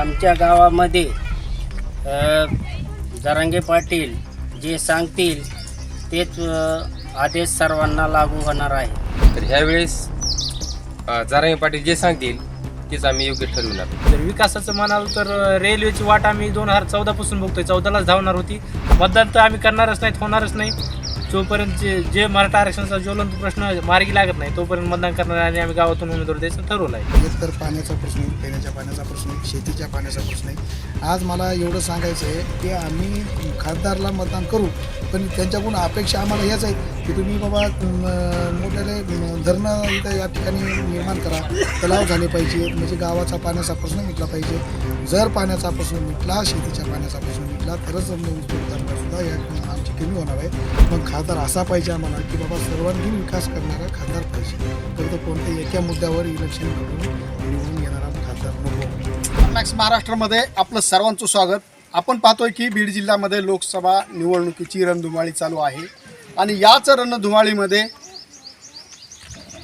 आमच्या गावामध्ये जरांगे पाटील जे सांगतील तेच आदेश सर्वांना लागू होणार आहे. तर ह्यावेळेस जारांगे पाटील जे सांगतील तेच आम्ही योग्य ठरविणार. जर विकासाचं म्हणाल तर रेल्वेची वाट आम्ही दोन हजार चौदा पासून बघतोय. चौदालाच धावणार होती. मतदान तर आम्ही करणारच नाहीत होणारच नाही. जोपर्यंत जे जे मराठा आरक्षणाचा ज्वलंत प्रश्न मार्गी लागत नाही तोपर्यंत मतदान करणार आणि आम्ही गावातून उमेदवार द्यायचं ठरवलं आहे. एकतर पाण्याचा प्रश्न आहे पिण्याच्या पाण्याचा प्रश्न आहे शेतीच्या पाण्याचा प्रश्न आहे. आज मला एवढं सांगायचं आहे की आम्ही खासदारला मतदान करू पण त्यांच्याकडून अपेक्षा आम्हाला ह्याच आहेत की तुम्ही बाबा मोठ्याने मोठ्याले धरणं इथं या ठिकाणी निर्माण करा तलाव झाले पाहिजे म्हणजे गावाचा पाण्याचा प्रश्न मिटला पाहिजे. जर पाण्याचा प्रश्न मिटला शेतीच्या पाण्याचा प्रश्न मिटला तरच सुद्धा या कमी होणार आहे. मग खासदार असा पाहिजे आम्हाला की बाबा सर्वांगीण विकास करणारा खासदार पाहिजे. तर तो कोणत्याही एका मुद्द्यावर इलेक्शन लढवून निवडून येणारा खासदार नको मॅक्स महाराष्ट्रामध्ये आपलं सर्वांचं स्वागत. आपण पाहतोय की बीड जिल्ह्यामध्ये लोकसभा निवडणुकीची रणधुमाळी चालू आहे. आणि याच रणधुमाळीमध्ये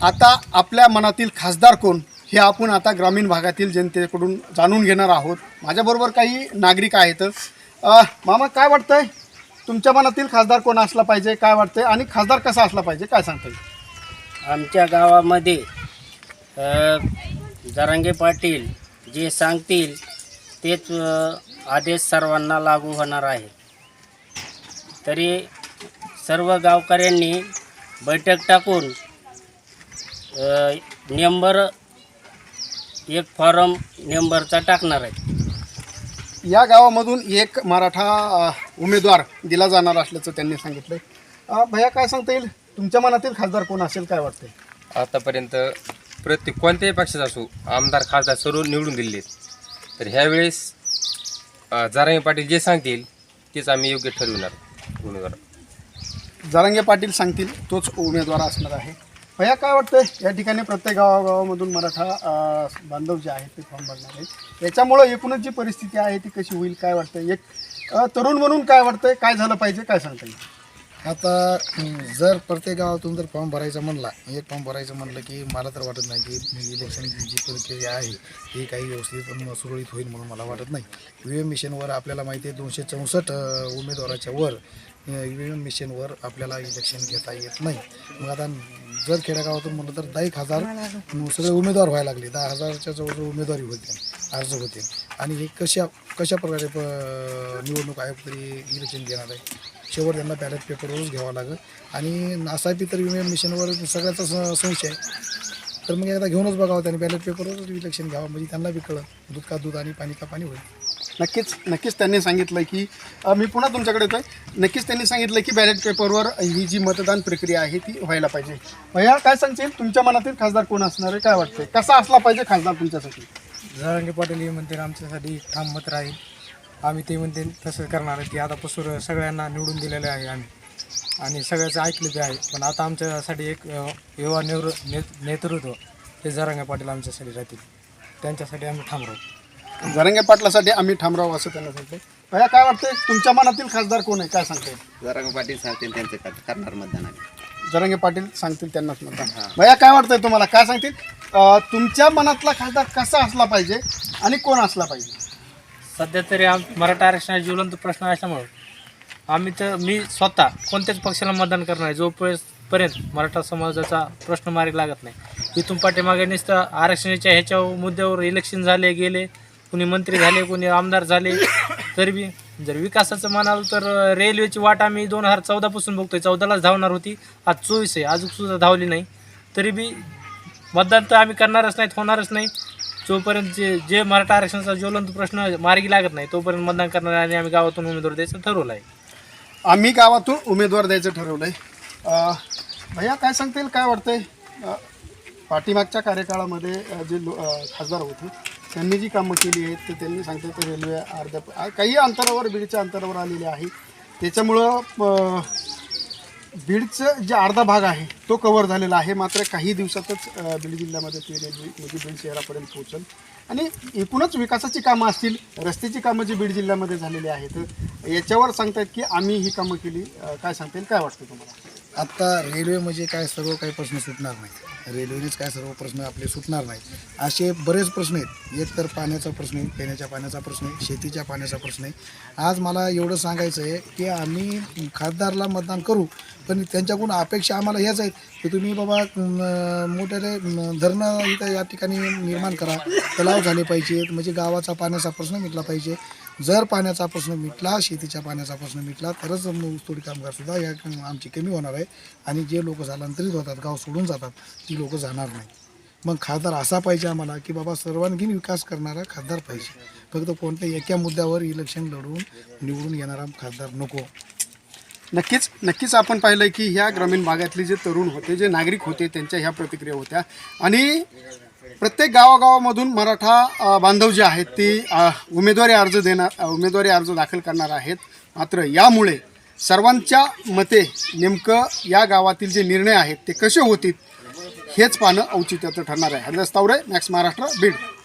आता आपल्या मनातील खासदार कोण हे आपण आता ग्रामीण भागातील जनतेकडून जाणून घेणार आहोत. माझ्याबरोबर काही नागरिक आहेत. मामा काय वाटतंय? तुमच्या मनातील खासदार कोण असला पाहिजे काय वाटते आणि खासदार कसा असला पाहिजे काय सांगता येईल? आमच्या गावामध्ये अ, जरांगे पाटील जे सांगतील तेच अ, आदेश सर्वांना लागू होणार आहे. तरी सर्व गावकऱ्यांनी बैठक टाकून अ, नेंबर एक फॉर्म नेंबरचा टाकणार आहे या गावामधून एक मराठा उमेदवार दिला जाणार असल्याचं त्यांनी सांगितलं भैया काय सांगता येईल? तुमच्या मनातील खासदार कोण असेल काय वाटतंय? आतापर्यंत प्रत्येक कोणत्याही पक्षाचा असो आमदार खासदार सर्व निवडून आहेत. तर ह्यावेळेस जारांगे पाटील जे सांगतील तेच आम्ही योग्य ठरविणार उमेदवार. जरांगे पाटील सांगतील तोच उमेदवार असणार आहे. भैया काय वाटतंय? या ठिकाणी प्रत्येक गावागावामधून मराठा अ, बांधव जे आहेत ते फॉर्म भरणार आहेत. याच्यामुळं एकूणच जी परिस्थिती आहे ती कशी होईल काय वाटतंय? एक अ, तरुण म्हणून काय वाटतंय? काय झालं पाहिजे? काय सांगता येईल? आता हं, जर प्रत्येक गावातून जर फॉर्म भरायचा म्हणला एक फॉर्म भरायचं म्हणलं की मला तर वाटत नाही की इलेक्शन जी प्रक्रिया आहे ही काही व्यवस्थित अन सुरळीत होईल म्हणून मला वाटत नाही. व्ही एम मिशनवर आपल्याला माहिती आहे दोनशे चौसष्ट उमेदवाराच्या वर व्ही एम मिशनवर आपल्याला इलेक्शन घेता येत नाही. मग आता जर खेडेगावातून म्हणलं तर दहा एक हजार सगळे उमेदवार व्हायला लागले. दहा हजारच्या जवळजवळ उमेदवारी होते अर्ज होते. आणि हे कशा कशा प्रकारे प- निवडणूक आयोग तरी इलेक्शन घेणार आहे? शेवट त्यांना बॅलेट पेपरवरच घ्यावं लागेल. आणि असा बी तर विमे मिशनवर सगळ्याचा स- संशय आहे. तर मग एकदा घेऊनच बघावं त्यांनी बॅलेट पेपरवरच इलेक्शन घ्यावं. म्हणजे त्यांना बी कळलं दूध का दूध आणि पाणी का पाणी होईल. नक्कीच नक्कीच त्यांनी सांगितलं की मी पुन्हा तुमच्याकडे येतोय. नक्कीच त्यांनी सांगितलं की बॅलेट पेपरवर ही जी मतदान प्रक्रिया आहे ती व्हायला पाहिजे. भैया काय सांगतील तुमच्या मनातील खासदार कोण असणार आहे? काय वाटतंय? कसा असला पाहिजे खासदार तुमच्यासाठी? जरांगे पाटील हे म्हणते आमच्यासाठी ठाम मत राहील. आम्ही ते म्हणते तसं करणार आहे. की आता पसूर सगळ्यांना निवडून दिलेले आहे आम्ही. आणि सगळ्याचं ऐकले ते आहे. पण आता आमच्यासाठी एक युवा नेवृ ने नेतृत्व हे जरांगे पाटील आमच्यासाठी राहतील. त्यांच्यासाठी आम्ही ठाम राहू. जरंगे पाटलासाठी आम्ही ठामराव असं त्यांना सांगतोय. भैया काय वाटतंय? तुमच्या मनातील खासदार कोण आहे? काय सांगता येईल जरांग पाटील सांगतील त्यांचं कर- करणार मतदान आम्ही. जरंगे पाटील सांगतील त्यांनाच मतदान. भैया काय वाटतंय तुम्हाला? काय सांगतील? अ, तुमच्या मनातला खासदार कसा असला पाहिजे आणि कोण असला पाहिजे? सध्या तरी आम मराठा आरक्षणाचा ज्वलंत प्रश्न असल्यामुळं आम्ही तर मी स्वतः कोणत्याच पक्षाला मतदान करणार आहे जोपर्यंत मराठा समाजाचा प्रश्न मार्गी लागत नाही. इथून पाठीमागे नुसतं आरक्षणाच्या ह्याच्या मुद्द्यावर इलेक्शन झाले गेले कुणी मंत्री झाले कुणी आमदार झाले तरी बी जर विकासाचं म्हणाल तर रेल्वेची वाट आम्ही दोन हजार चौदापासून बघतोय. चौदालाच धावणार होती. आज चोवीस आहे. अजूनसुद्धा धावली नाही. तरी बी मतदान तर आम्ही करणारच नाहीत होणारच नाही. जोपर्यंत जे जे मराठा आरक्षणाचा ज्वलंत प्रश्न मार्गी लागत नाही तोपर्यंत मतदान करणार आणि आम्ही गावातून उमेदवार द्यायचं ठरवलं आहे आम्ही गावातून उमेदवार द्यायचं ठरवलं आहे भैया काय सांगता येईल? काय वाटतंय? पाठीमागच्या कार्यकाळामध्ये जे लो- खासदार होते त्यांनी जी कामं केली आहेत ते त्यांनी सांगतात ते रेल्वे अर्ध्या काही अंतरावर बीडच्या अंतरावर आलेले आहे. त्याच्यामुळं बीडचं जे अर्धा भाग आहे तो कवर झालेला आहे. मात्र काही दिवसातच बीड जिल्ह्यामध्ये ती रेल्वे म्हणजे बीड शहरापर्यंत पोहोचल. आणि एकूणच विकासाची कामं असतील रस्त्याची कामं जी बीड जिल्ह्यामध्ये झालेली आहेत याच्यावर सांगतात की आम्ही ही कामं केली. काय सांगता येईल काय वाटतं तुम्हाला? आत्ता रेल्वे म्हणजे काय सर्व काही प्रश्न सुटणार नाही रेल्वेनेच काय सर्व प्रश्न आपले सुटणार नाही असे बरेच प्रश्न आहेत. एक तर पाण्याचा प्रश्न आहे पिण्याच्या पाण्याचा प्रश्न आहे शेतीच्या पाण्याचा प्रश्न आहे. आज मला एवढं सांगायचं आहे की आम्ही खासदारला मतदान करू पण त्यांच्याकडून अपेक्षा आम्हाला ह्याच आहेत की तुम्ही बाबा मोठ्याने मोठ्याले धरणं इथं या ठिकाणी निर्माण करा. तलाव झाले पाहिजेत म्हणजे गावाचा पाण्याचा प्रश्न मिटला पाहिजे. जर पाण्याचा प्रश्न मिटला शेतीच्या पाण्याचा प्रश्न मिटला तरच ऊसतोडी कामगारसुद्धा या आमची कमी होणार आहे. आणि जे लोक स्थलांतरित होतात गाव सोडून जातात ती लोकं जाणार नाही. मग खासदार असा पाहिजे आम्हाला की बाबा सर्वांगीण विकास करणारा खासदार पाहिजे. फक्त कोणत्याही एका मुद्द्यावर इलेक्शन लढवून निवडून येणारा खासदार नको. नक्कीच नक्कीच आपण पाहिलं की ह्या ग्रामीण भागातले जे तरुण होते जे नागरिक होते त्यांच्या ह्या प्रतिक्रिया होत्या. आणि प्रत्येक गावागावामधून मराठा बांधव जे आहेत ते उमेदवारी अर्ज देणार उमेदवारी अर्ज दाखल करणार आहेत. मात्र यामुळे सर्वांच्या मते नेमकं या गावातील जे निर्णय आहेत ते कसे होतील हेच पाहणं औचित्याचं ठरणार आहे. हरिदास तावडे मॅक्स महाराष्ट्र बीड.